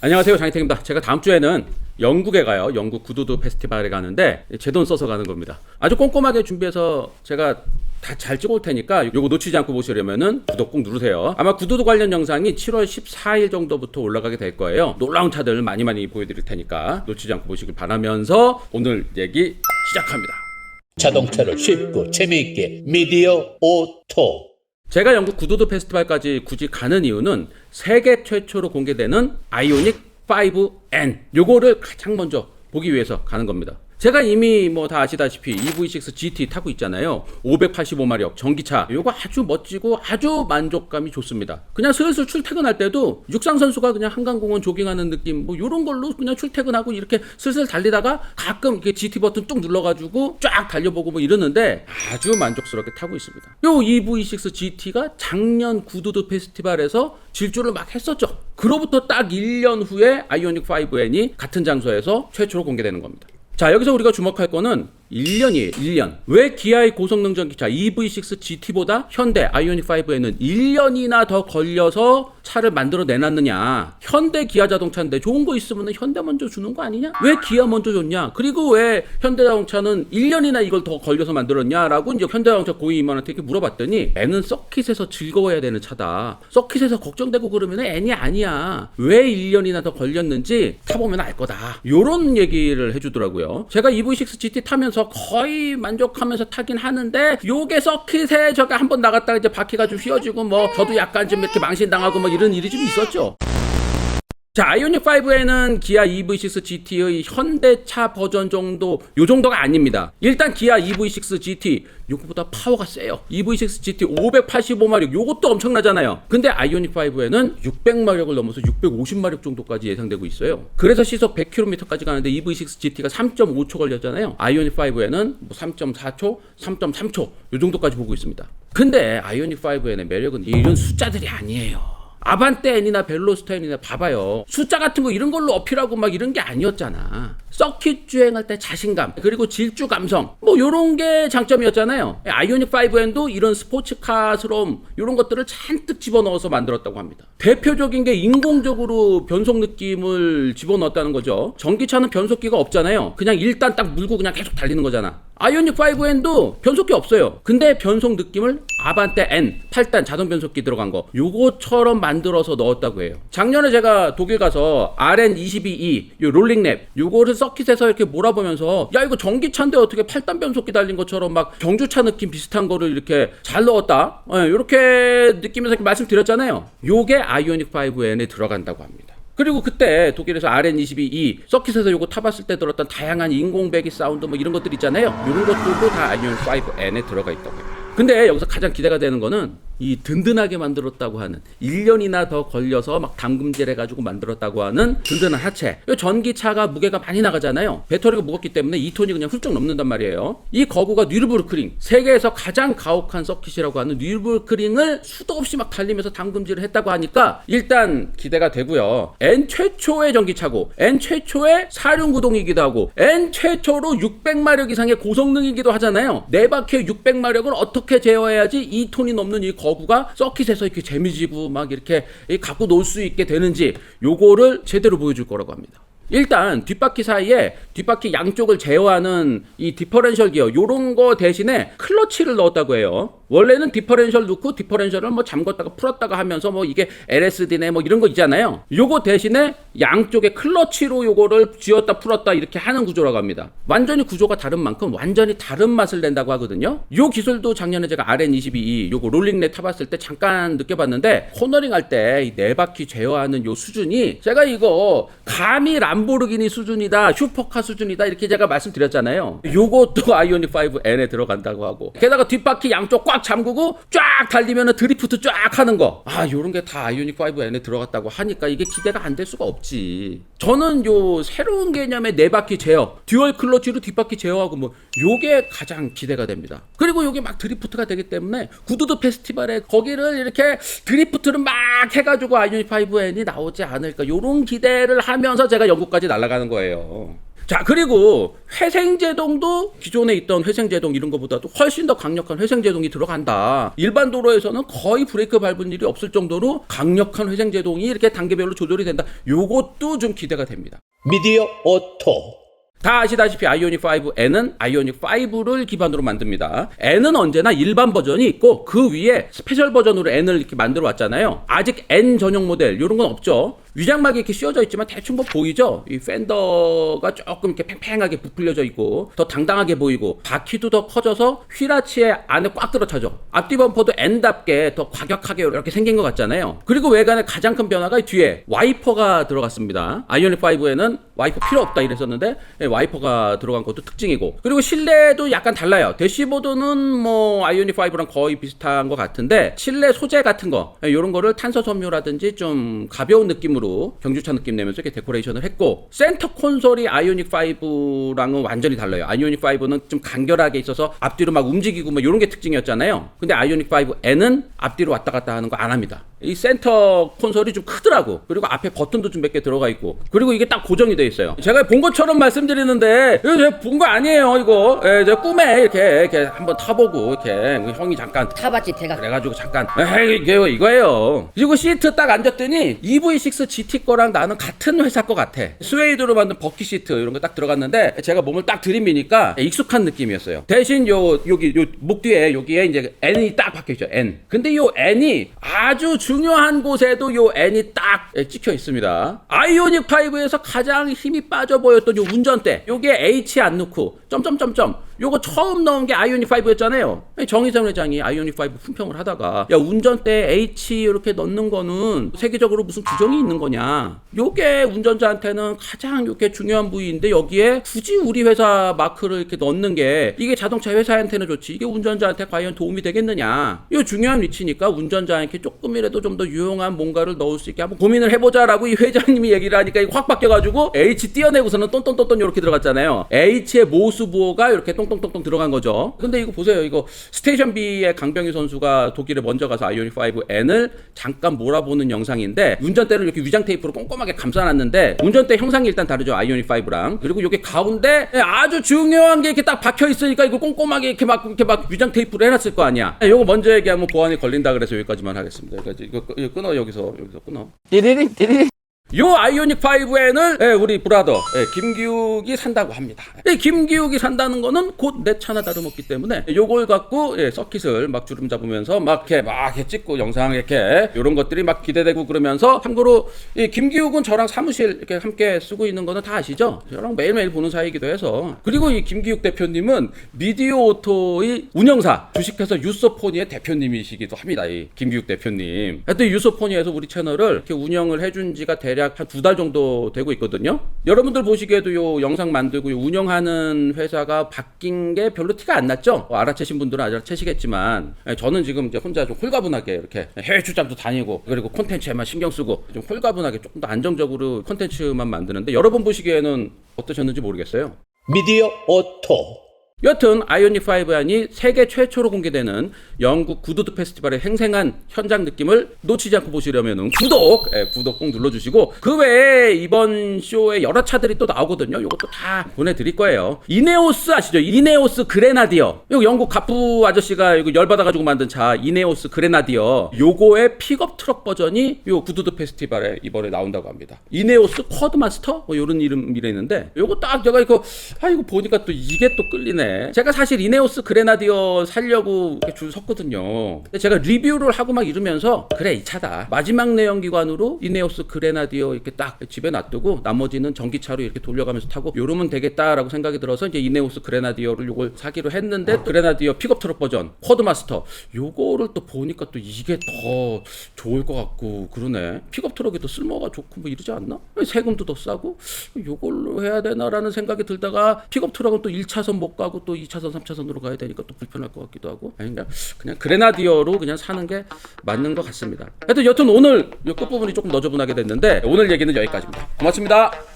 안녕하세요 장희택입니다. 제가 다음 주에는 영국에 가요. 영국 구두드 페스티벌에 가는데 제 돈 써서 가는 겁니다. 아주 꼼꼼하게 준비해서 제가 다 잘 찍어올 테니까 요거 놓치지 않고 보시려면은 구독 꼭 누르세요. 아마 구두드 관련 영상이 7월 14일 정도부터 올라가게 될 거예요. 놀라운 차들 많이 많이 보여드릴 테니까 놓치지 않고 보시길 바라면서 오늘 얘기 시작합니다. 자동차를 쉽고 재미있게 미디어 오토 제가 영국 구두드 페스티벌까지 굳이 가는 이유는 세계 최초로 공개되는 아이오닉 5N 요거를 가장 먼저 보기 위해서 가는 겁니다. 제가 이미 뭐 다 아시다시피 EV6 GT 타고 있잖아요. 585마력 전기차. 요거 아주 멋지고 아주 만족감이 좋습니다. 그냥 슬슬 출퇴근할 때도 육상 선수가 그냥 한강공원 조깅하는 느낌 뭐 요런 걸로 그냥 출퇴근하고 이렇게 슬슬 달리다가 가끔 이렇게 GT 버튼 뚝 눌러 가지고 쫙 달려보고 뭐 이러는데 아주 만족스럽게 타고 있습니다. 요 EV6 GT가 작년 구두드 페스티벌에서 질주를 막 했었죠. 그로부터 딱 1년 후에 아이오닉 5N이 같은 장소에서 최초로 공개되는 겁니다. 자, 여기서 우리가 주목할 거는 1년이에요, 1년. 왜 기아의 고성능 전기차 EV6 GT보다 현대 아이오닉 5에는 1년이나 더 걸려서 차를 만들어 내놨느냐? 현대 기아 자동차인데 좋은 거 있으면 현대 먼저 주는 거 아니냐? 왜 기아 먼저 줬냐? 그리고 왜 현대 자동차는 1년이나 이걸 더 걸려서 만들었냐라고 이제 현대 자동차 고위임원한테 이렇게 물어봤더니 N은 서킷에서 즐거워야 되는 차다. 서킷에서 걱정되고 그러면 N이 아니야. 왜 1년이나 더 걸렸는지 타보면 알 거다. 요런 얘기를 해주더라고요. 제가 EV6 GT 타면서 거의 만족하면서 타긴 하는데 요게 서킷에 저게 한번 나갔다가 이제 바퀴가 좀 휘어지고 뭐 저도 약간 좀 이렇게 망신당하고 뭐 이런 일이 좀 있었죠. 자, 아이오닉 5에는 기아 EV6 GT의 현대차 버전 정도 요 정도가 아닙니다. 일단 기아 EV6 GT 요거보다 파워가 세요. EV6 GT 585마력 요것도 엄청나잖아요. 근데 아이오닉 5에는 600마력을 넘어서 650마력 정도까지 예상되고 있어요. 그래서 시속 100km까지 가는데 EV6 GT가 3.5초 걸렸잖아요. 아이오닉 5에는 뭐 3.4초, 3.3초 요 정도까지 보고 있습니다. 근데 아이오닉 5에는 매력은 이런 숫자들이 아니에요. 아반떼 N이나 벨로스터 N이나 봐봐요. 숫자 같은 거 이런 걸로 어필하고 막 이런 게 아니었잖아. 서킷 주행할 때 자신감, 그리고 질주 감성, 뭐 요런 게 장점이었잖아요. 아이오닉 5N도 이런 스포츠카스러움, 요런 것들을 잔뜩 집어넣어서 만들었다고 합니다. 대표적인 게 인공적으로 변속 느낌을 집어넣었다는 거죠. 전기차는 변속기가 없잖아요. 그냥 일단 딱 물고 그냥 계속 달리는 거잖아. 아이오닉 5N도 변속기 없어요. 근데 변속 느낌을 아반떼 N 8단 자동 변속기 들어간 거 요거처럼 만들어서 넣었다고 해요. 작년에 제가 독일 가서 RN22E 요 롤링랩 요거를 서킷에서 이렇게 몰아보면서 야 이거 전기차인데 어떻게 8단 변속기 달린 것처럼 막 경주차 느낌 비슷한 거를 이렇게 잘 넣었다. 예, 이렇게 느끼면서 이렇게 말씀드렸잖아요. 요게 아이오닉 5N에 들어간다고 합니다. 그리고 그때 독일에서 RN22E 서킷에서 요거 타봤을 때 들었던 다양한 인공배기 사운드 뭐 이런 것들 있잖아요. 이런 것들도 다 아이오닉 5N에 들어가 있다고 해요. 근데 여기서 가장 기대가 되는 거는 이 든든하게 만들었다고 하는 1년이나 더 걸려서 막 담금질 해가지고 만들었다고 하는 든든한 하체. 이 전기차가 무게가 많이 나가잖아요. 배터리가 무겁기 때문에 2톤이 그냥 훌쩍 넘는단 말이에요. 이 거구가 뉴르부르크링 세계에서 가장 가혹한 서킷이라고 하는 뉴르부르크링을 수도 없이 막 달리면서 담금질을 했다고 하니까 일단 기대가 되고요. N 최초의 전기차고 N 최초의 사륜구동이기도 하고 N 최초로 600마력 이상의 고성능이기도 하잖아요. 네 바퀴의 600마력을 어떻게 제어해야지 2톤이 넘는 이 거구 가 서킷에서 이렇게 재미지고 막 이렇게 갖고 놀 수 있게 되는지 요거를 제대로 보여줄 거라고 합니다. 일단 뒷바퀴 사이에 뒷바퀴 양쪽을 제어하는 이 디퍼렌셜 기어 요런 거 대신에 클러치를 넣었다고 해요. 원래는 디퍼렌셜 넣고 디퍼렌셜을 뭐 잠궜다가 풀었다가 하면서 뭐 이게 LSD네 뭐 이런 거 있잖아요. 요거 대신에 양쪽에 클러치로 요거를 쥐었다 풀었다 이렇게 하는 구조라고 합니다. 완전히 구조가 다른 만큼 완전히 다른 맛을 낸다고 하거든요. 요 기술도 작년에 제가 RN22 요거 롤링넷 타봤을 때 잠깐 느껴봤는데 코너링 할때이네 바퀴 제어하는 요 수준이 제가 이거 감히 람보르기니 수준이다 슈퍼카 수준이다 이렇게 제가 말씀드렸잖아요. 요것도 아이오닉 5N에 들어간다고 하고 게다가 뒷바퀴 양쪽 꽉 잠그고 쫙 달리면 드리프트 쫙 하는 거. 아 요런 게 다 아이오닉 5N에 들어갔다고 하니까 이게 기대가 안 될 수가 없지. 저는 요 새로운 개념의 네 바퀴 제어, 듀얼 클러치로 뒷바퀴 제어하고 뭐 요게 가장 기대가 됩니다. 그리고 요게 막 드리프트가 되기 때문에 구두드 페스티벌에 거기를 이렇게 드리프트를 막 해가지고 아이오닉 5N이 나오지 않을까 요런 기대를 하면서 제가 영국까지 날아가는 거예요. 자 그리고 회생제동도 기존에 있던 회생제동 이런 것보다도 훨씬 더 강력한 회생제동이 들어간다. 일반 도로에서는 거의 브레이크 밟은 일이 없을 정도로 강력한 회생제동이 이렇게 단계별로 조절이 된다. 요것도 좀 기대가 됩니다. 미디어 오토 다 아시다시피 아이오닉 5N은 아이오닉 5를 기반으로 만듭니다. N은 언제나 일반 버전이 있고 그 위에 스페셜 버전으로 N을 이렇게 만들어 왔잖아요. 아직 N 전용 모델 이런 건 없죠. 위장막이 이렇게 씌워져 있지만 대충 뭐 보이죠? 이 팬더가 조금 이렇게 팽팽하게 부풀려져 있고 더 당당하게 보이고 바퀴도 더 커져서 휠아치에 안에 꽉 들어차죠. 앞뒤 범퍼도 N답게 더 과격하게 이렇게 생긴 것 같잖아요. 그리고 외관의 가장 큰 변화가 이 뒤에 와이퍼가 들어갔습니다. 아이오닉 5에는 와이퍼 필요 없다 이랬었는데 예, 와이퍼가 들어간 것도 특징이고 그리고 실내도 약간 달라요. 대시보드는 뭐 아이오닉 5랑 거의 비슷한 것 같은데 실내 소재 같은 거 이런 거를 탄소 섬유라든지 좀 가벼운 느낌으로 경주차 느낌 내면서 이렇게 데코레이션을 했고 센터 콘솔이 아이오닉 5랑은 완전히 달라요. 아이오닉 5는 좀 간결하게 있어서 앞뒤로 막 움직이고 뭐 이런 게 특징이었잖아요. 근데 아이오닉 5N은 앞뒤로 왔다 갔다 하는 거 안 합니다. 이 센터 콘솔이 좀 크더라고. 그리고 앞에 버튼도 좀 몇 개 들어가 있고. 그리고 이게 딱 고정이 돼 있어요. 제가 본 것처럼 말씀드리는데 이거 제가 본 거 아니에요. 이거. 예, 제가 꿈에 이렇게 이렇게 한번 타보고 이렇게 우리 형이 잠깐 타봤지 대가 그래가지고 잠깐 에이 이게 이거예요 그리고 시트 딱 앉았더니 EV6 GT 거랑 나는 같은 회사 거 같아 스웨이드로 만든 버킷 시트 이런 거 딱 들어갔는데 제가 몸을 딱 들이미니까 익숙한 느낌이었어요 대신 요 여기 요 목 뒤에 여기에 이제 N이 딱 박혀있죠 N 근데 요 N이 아주 중요한 곳에도 요 N이 딱 예, 찍혀 있습니다. 아이오닉 5에서 가장 힘이 빠져 보였던 요 운전대 요게 H 안 넣고 점점점점 요거 처음 넣은 게 아이오닉 5였잖아요. 정의선 회장이 아이오닉 5 품평을 하다가 야 운전대 H 이렇게 넣는 거는 세계적으로 무슨 규정이 있는 거냐? 요게 운전자한테는 가장 요게 중요한 부위인데 여기에 굳이 우리 회사 마크를 이렇게 넣는 게 이게 자동차 회사한테는 좋지 이게 운전자한테 과연 도움이 되겠느냐? 요 중요한 위치니까 운전자한테 조금이라도 좀 더 유용한 뭔가를 넣을 수 있게 한번 고민을 해보자라고 이 회장님이 얘기를 하니까 확 바뀌어가지고 H 띄어내고서는 똔똔똔똔 이렇게 들어갔잖아요. H의 모수 부호가 이렇게 똥 똥똥똥 들어간 거죠. 근데 이거 보세요. 이거 스테이션 B의 강병희 선수가 독일에 먼저 가서 아이오닉 5N을 잠깐 몰아보는 영상인데 운전대를 이렇게 위장 테이프로 꼼꼼하게 감싸놨는데 운전대 형상이 일단 다르죠. 아이오닉 5랑 그리고 이게 가운데 아주 중요한 게 이렇게 딱 박혀 있으니까 이거 꼼꼼하게 이렇게 막 이렇게 막 위장 테이프로 해놨을 거 아니야. 이거 먼저 얘기하면 보안이 걸린다 그래서 여기까지만 하겠습니다. 그러니까 이거, 끊어 여기서 여기서 끊어. 띠리링 띠리링 요 아이오닉 5N을 우리 브라더 예, 김기욱이 산다고 합니다. 이 김기욱이 산다는 거는 곧 내 차나 다름없기 때문에 요걸 갖고 예, 서킷을 막 주름 잡으면서 막 이렇게 막 이렇게 찍고 영상 이렇게 이런 것들이 막 기대되고 그러면서 참고로 이 김기욱은 저랑 사무실 이렇게 함께 쓰고 있는 거는 다 아시죠? 저랑 매일매일 보는 사이이기도 해서 그리고 이 김기욱 대표님은 미디어 오토의 운영사 주식회사 유소포니의 대표님이시기도 합니다. 이 김기욱 대표님. 하여튼 유소포니에서 우리 채널을 이렇게 운영을 해준 지가 대략 한 두 달 정도 되고 있거든요. 여러분들 보시기에도 요 영상 만들고 요 운영하는 회사가 바뀐 게 별로 티가 안 났죠? 뭐 알아채신 분들은 알아채시겠지만 예, 저는 지금 이제 혼자 좀 홀가분하게 이렇게 해외 출장도 다니고 그리고 콘텐츠에만 신경 쓰고 좀 홀가분하게 조금 더 안정적으로 콘텐츠만 만드는데 여러분 보시기에는 어떠셨는지 모르겠어요. 미디어 오토 여튼 아이오닉 5안이 세계 최초로 공개되는 영국 구두드 페스티벌의 생생한 현장 느낌을 놓치지 않고 보시려면 구독, 예, 구독 꼭 눌러주시고 그 외에 이번 쇼에 여러 차들이 또 나오거든요. 이것도 다 보내드릴 거예요. 이네오스 아시죠? 이네오스 그레나디어. 이거 영국 가프 아저씨가 이거 열받아가지고 만든 차 이네오스 그레나디어. 요거의 픽업 트럭 버전이 요 구두드 페스티벌에 이번에 나온다고 합니다. 이네오스 쿼드마스터 뭐 이런 이름이랬는데 요거 딱 제가 이거 아 이거 보니까 또 이게 또 끌리네. 제가 사실 이네오스 그레나디어 살려고 줄 섰거든요. 근데 제가 리뷰를 하고 막 이러면서 그래 이 차다. 마지막 내연 기관으로 이네오스 그레나디어 이렇게 딱 집에 놔두고 나머지는 전기차로 이렇게 돌려가면서 타고 요러면 되겠다라고 생각이 들어서 이제 이네오스 그레나디어를 요걸 사기로 했는데 그레나디어 픽업 트럭 버전 쿼드마스터 요거를 또 보니까 또 이게 더 좋을 것 같고 그러네. 픽업 트럭이 더 쓸모가 좋고 뭐 이러지 않나? 세금도 더 싸고 요걸로 해야 되나라는 생각이 들다가 픽업 트럭은 또 1차선 못 가고 또 2차선, 3차선으로 가야 되니까 또 불편할 것 같기도 하고 아니 그냥 그냥 그레나디어로 그냥 사는 게 맞는 것 같습니다. 하여튼 여튼 오늘 요 끝부분이 조금 너저분하게 됐는데 오늘 얘기는 여기까지입니다. 고맙습니다.